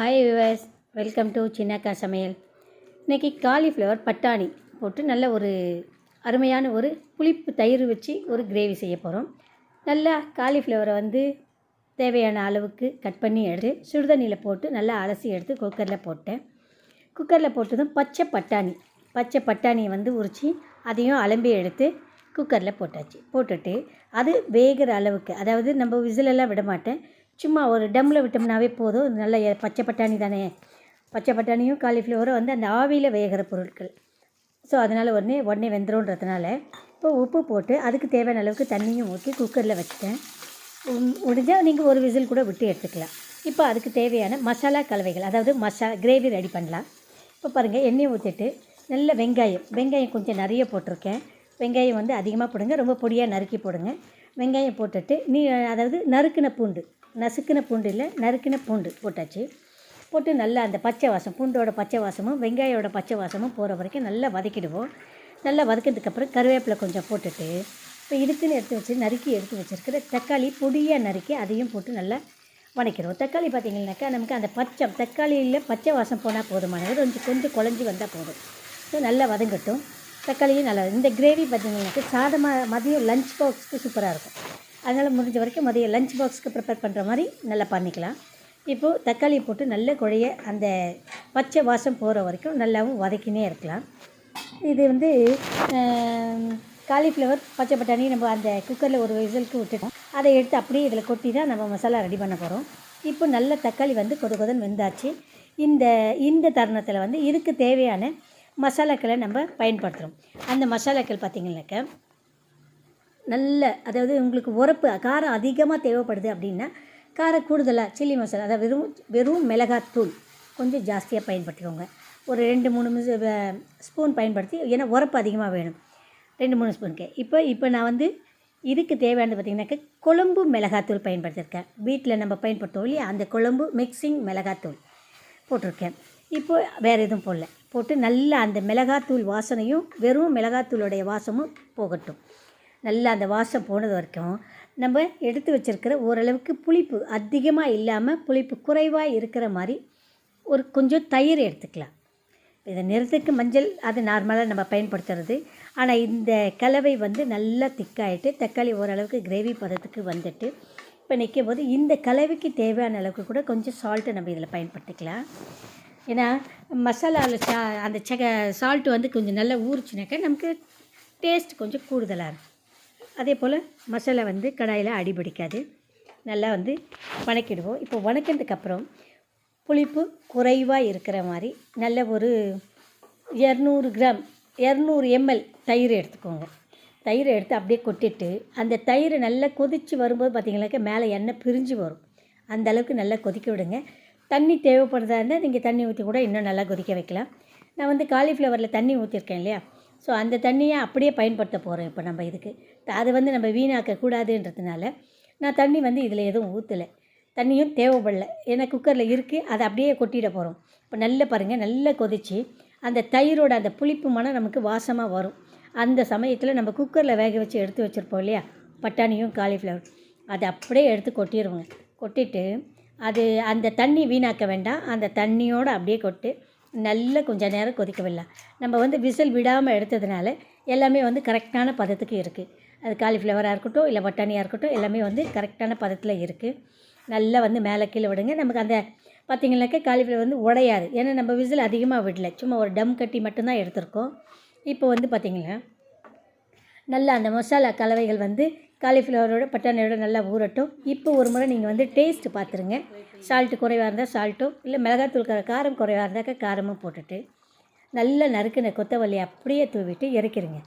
Hi viewers welcome to Chinnakka Samayal இன்றைக்கி cauliflower பட்டாணி போட்டு நல்ல ஒரு அருமையான ஒரு புளிப்பு தயிர் வச்சு ஒரு கிரேவி செய்ய போகிறோம் நல்லா காலிஃப்ளவரை வந்து தேவையான அளவுக்கு கட் பண்ணி எடுத்து சுடுதண்ணியில் போட்டு நல்லா அலசி எடுத்து குக்கரில் போட்டேன். குக்கரில் போட்டதும் பச்சை பட்டாணி. பச்சை பட்டாணியை வந்து உரித்து அதையும் அலம்பி எடுத்து குக்கரில் போட்டாச்சு. போட்டுட்டு அது வேகிற அளவுக்கு அதாவது நம்ம விசிலெல்லாம் விட மாட்டேன் சும்மா ஒரு டம்மில் விட்டோம்னாவே போதும். நல்ல பச்சை பட்டாணி தானே. பச்சை பட்டாணியும் காலிஃப்ளவரும் வந்து அந்த ஆவியில் வேகிற பொருட்கள். ஸோ அதனால் உடனே உடனே வெந்துருன்றதுனால இப்போ உப்பு போட்டு அதுக்கு தேவையான அளவுக்கு தண்ணியும் ஊற்றி குக்கரில் வச்சுட்டேன். முடிஞ்சால் நீங்கள் ஒரு விசில் கூட விட்டு எடுத்துக்கலாம். இப்போ அதுக்கு தேவையான மசாலா கலவைகள் அதாவது மசா கிரேவி ரெடி பண்ணலாம். இப்போ பாருங்கள் எண்ணெய் ஊற்றிட்டு நல்ல வெங்காயம் வெங்காயம் கொஞ்சம் நிறைய போட்டிருக்கேன். வெங்காயம் வந்து அதிகமாக போடுங்க ரொம்ப பொடியாக நறுக்கி போடுங்க. வெங்காயம் போட்டுட்டு நீ அதாவது நறுக்கின பூண்டு நசுக்கின பூண்டு இல்லை நறுக்கின பூண்டு போட்டாச்சு. போட்டு நல்லா அந்த பச்சை வாசம் பூண்டோட பச்சை வாசமும் வெங்காயோட பச்சை வாசமும் போகிற வரைக்கும் நல்லா வதக்கிடுவோம். நல்லா வதக்கினதுக்கப்புறம் கருவேப்பிலை கொஞ்சம் போட்டுட்டு இப்போ இதுக்குன்னு எடுத்து வச்சு நறுக்கி எடுத்து வச்சுருக்கிற தக்காளி பொடியாக நறுக்கி அதையும் போட்டு நல்லா வதக்கிடுவோம் தக்காளி பார்த்திங்கனாக்கா நமக்கு அந்த பச்சை தக்காளியில் பச்சை வாசம் போனால் போதுமானது. கொஞ்சம் கொஞ்சம் குழஞ்சி வந்தால் போதும். ஸோ நல்லா வதங்கட்டும். தக்காளியும் நல்லா இந்த கிரேவி பார்த்திங்கனாக்கா சாதமாக மதியம் லஞ்ச் பாக்ஸுக்கு சூப்பராக இருக்கும். அதனால் முடிஞ்ச வரைக்கும் மதியம் லஞ்ச் பாக்ஸ்க்கு ப்ரிப்பேர் பண்ணுற மாதிரி நல்லா பண்ணிக்கலாம். இப்போது தக்காளி போட்டு நல்ல குழைய அந்த பச்சை வாசம் போகிற வரைக்கும் நல்லாவும் வதக்கினே இருக்கலாம். இது வந்து காலிஃப்ளவர் பச்சை பட்டாணி நம்ம அந்த குக்கரில் ஒரு விசலுக்கு விட்டுட்டோம். அதை எடுத்து அப்படியே இதில் கொட்டி தான் நம்ம மசாலா ரெடி பண்ண போகிறோம் இப்போ நல்ல தக்காளி வந்து கொத கொதன்னு வெந்தாச்சு. இந்த இந்த தருணத்தில் வந்து இதுக்கு தேவையான மசாலாக்களை நம்ம பயன்படுத்துகிறோம் அந்த மசாலாக்கள் பார்த்திங்கனாக்கா நல்ல அதாவது உங்களுக்கு உரப்பு காரம் அதிகமாக தேவைப்படுது அப்படின்னா காரம் கூடுதலாக சில்லி மசாலா அதாவது வெறும் வெறும் மிளகாத்தூள் கொஞ்சம் ஜாஸ்தியாக பயன்படுத்திக்கோங்க. ஒரு ரெண்டு மூணு ஸ்பூன் பயன்படுத்தி ஏன்னா உரப்பு அதிகமாக வேணும். ரெண்டு மூணு ஸ்பூனுக்கு இப்போ இப்போ நான் வந்து இதுக்கு தேவையானது பார்த்திங்கனாக்கா கொழம்பு மிளகாத்தூள் பயன்படுத்தியிருக்கேன். வீட்டில் நம்ம பயன்படுத்துவோம் இல்லையா? அந்த குழம்பு மிக்சிங் மிளகாத்தூள் போட்டிருக்கேன். இப்போ வேறு எதுவும் போடல. போட்டு நல்லா அந்த மிளகாத்தூள் வாசனையும் வெறும் மிளகாத்தூளுடைய வாசமும் போகட்டும். நல்லா அந்த வாசம் போனது வரைக்கும் நம்ம எடுத்து வச்சிருக்கிற ஓரளவுக்கு புளிப்பு அதிகமாக இல்லாமல் புளிப்பு குறைவாக இருக்கிற மாதிரி ஒரு கொஞ்சம் தயிர் எடுத்துக்கலாம். இதை நிறத்துக்கு மஞ்சள் அது நார்மலாக நம்ம பயன்படுத்துறது. ஆனால் இந்த கலவை வந்து நல்லா திக்காயிட்டு தக்காளி ஓரளவுக்கு கிரேவி பதத்துக்கு வந்துட்டு இப்போ நிற்கும் போது இந்த கலவைக்கு தேவையான அளவுக்கு கூட கொஞ்சம் சால்ட்டு நம்ம இதில் பயன்படுத்திக்கலாம். ஏன்னா மசாலாவில் சா அந்த சக சால்ட்டு வந்து கொஞ்சம் நல்லா ஊறிச்சுனாக்கா நமக்கு டேஸ்ட் கொஞ்சம் கூடுதலாக இருக்கும். அதே போல் மசாலா வந்து கடாயில் அடிபிடிக்காது நல்லா வந்து வணக்கிடுவோம். இப்போ வணக்கினதுக்கப்புறம் புளிப்பு குறைவாக இருக்கிற மாதிரி நல்ல ஒரு இரநூறு கிராம் இரநூறு எம்எல் தயிர் எடுத்துக்கோங்க. தயிர் எடுத்து அப்படியே கொட்டிட்டு அந்த தயிர் நல்லா கொதித்து வரும்போது பார்த்திங்கனாக்கா மேலே எண்ணெய் பிரிஞ்சு வரும். அந்த அளவுக்கு நல்லா கொதிக்க விடுங்க. தண்ணி தேவைப்படுறதா இருந்தால் நீங்கள் தண்ணி ஊற்றி கூட இன்னும் நல்லா கொதிக்க வைக்கலாம். நான் வந்து காலிஃப்ளவரில் தண்ணி ஊற்றிருக்கேன் இல்லையா? ஸோ அந்த தண்ணியை அப்படியே பயன்படுத்த போகிறோம் இப்போ நம்ம இதுக்கு. அது வந்து நம்ம வீணாக்கக்கூடாதுன்றதுனால நான் தண்ணி வந்து இதில் எதுவும் ஊற்றலை தண்ணியும் தேவைப்படல. ஏன்னா குக்கரில் இருக்குது அதை அப்படியே கொட்டிட போகிறோம் இப்போ நல்லா பாருங்கள் நல்லா கொதிச்சு அந்த தயிரோட அந்த புளிப்பு மனம் நமக்கு வாசமாக வரும். அந்த சமயத்தில் நம்ம குக்கரில் வேக வச்சு எடுத்து வச்சுருப்போம் இல்லையா? பட்டாணியும் காலிஃப்ளவர். அதை அப்படியே எடுத்து கொட்டிடுவோங்க கொட்டிட்டு அது அந்த தண்ணி வீணாக்க வேண்டாம். அந்த தண்ணியோடு அப்படியே கொட்டு நல்லா கொஞ்சம் நேரம் கொதிக்க விடலாம் நம்ம வந்து விசில் விடாமல் எடுத்ததுனால எல்லாமே வந்து கரெக்டான பதத்துக்கு இருக்குது அது காலிஃப்ளவராக இருக்கட்டும் இல்லை பட்டாணியாக இருக்கட்டும் எல்லாமே வந்து கரெக்டான பதத்தில் இருக்குது நல்லா வந்து மேலே கீழே விடுங்க. நமக்கு அந்த பார்த்திங்கனாக்கா காலிஃப்ளவர் வந்து உடையாது. ஏன்னா நம்ம விசில் அதிகமாக விடல. சும்மா ஒரு டம் கட்டி மட்டும்தான் எடுத்திருக்கோம். இப்போ வந்து பார்த்திங்கன்னா நல்லா அந்த மசாலா கலவைகள் வந்து காலிஃப்ளவரோட பட்டாணியோட நல்லா ஊறட்டும். இப்போ ஒரு முறை நீங்கள் வந்து டேஸ்ட்டு பார்த்துருங்க சால்ட்டு குறைவாக இருந்தால் சால்ட்டும் இல்லை மிளகாத்தூள் கார காரம் குறைவாக இருந்தாக்கா காரமும் போட்டுட்டு நல்லா நறுக்கின கொத்தமல்லி அப்படியே தூவிட்டு இறக்கிடுங்க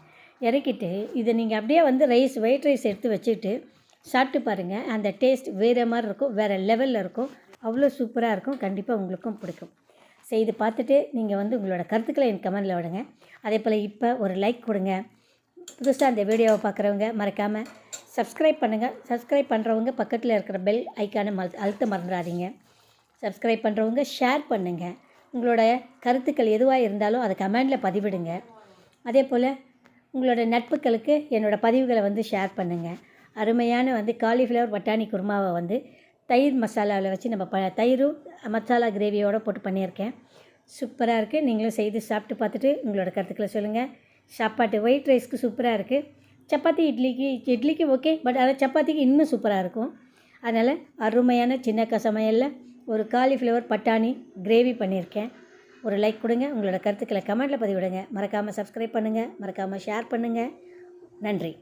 இறக்கிட்டு இதை நீங்கள் அப்படியே வந்து ரைஸ் ஒயிட் ரைஸ் எடுத்து வச்சுட்டு சாப்பிட்டு பாருங்கள் அந்த டேஸ்ட் வேறு மாதிரி இருக்கும் வேறு லெவலில் இருக்கும். அவ்வளோ சூப்பராக இருக்கும். கண்டிப்பாக உங்களுக்கும் பிடிக்கும். செய்து பார்த்துட்டு நீங்கள் வந்து உங்களோட கருத்துக்களை என் கமெண்டில் விடுங்க. அதே போல் இப்போ ஒரு லைக் கொடுங்க. புதுசாக அந்த வீடியோவை பார்க்குறவங்க மறக்காமல் சப்ஸ்கிரைப் பண்ணுங்கள் சப்ஸ்கிரைப் பண்ணுறவங்க பக்கத்தில் இருக்கிற பெல் ஐக்கானை மல் அழுத்த மறந்துடாதீங்க. சப்ஸ்கிரைப் பண்ணுறவங்க ஷேர் பண்ணுங்கள் உங்களோட கருத்துக்கள் எதுவாக இருந்தாலும் அதை கமெண்டில் பதிவிடுங்க. அதே போல் உங்களோட நட்புகளுக்கு என்னோடய பதிவுகளை வந்து ஷேர் பண்ணுங்கள் அருமையான வந்து காலிஃப்ளவர் பட்டாணி குருமாவை வந்து தயிர் மசாலாவில் வச்சு நம்ம ப தயிரும் மசாலா கிரேவியோடு போட்டு பண்ணியிருக்கேன். சூப்பராக இருக்குது நீங்களும் செய்து சாப்பிட்டு பார்த்துட்டு உங்களோட கருத்துக்களை சொல்லுங்கள் சாப்பாட்டு ஒயிட் ரைஸ்க்கு சூப்பராக இருக்குது சப்பாத்தி இட்லிக்கு இட்லிக்கு ஓகே பட் ஆனால் சப்பாத்திக்கு இன்னும் சூப்பராக இருக்கும். அதனால் அருமையான சின்ன சமையலில் ஒரு காலிஃப்ளவர் பட்டாணி கிரேவி பண்ணியிருக்கேன். ஒரு லைக் கொடுங்க உங்களோட கருத்துக்களை கமெண்ட்டில் பதிவிடுங்க. மறக்காமல் சப்ஸ்கிரைப் பண்ணுங்கள் மறக்காமல் ஷேர் பண்ணுங்கள் நன்றி.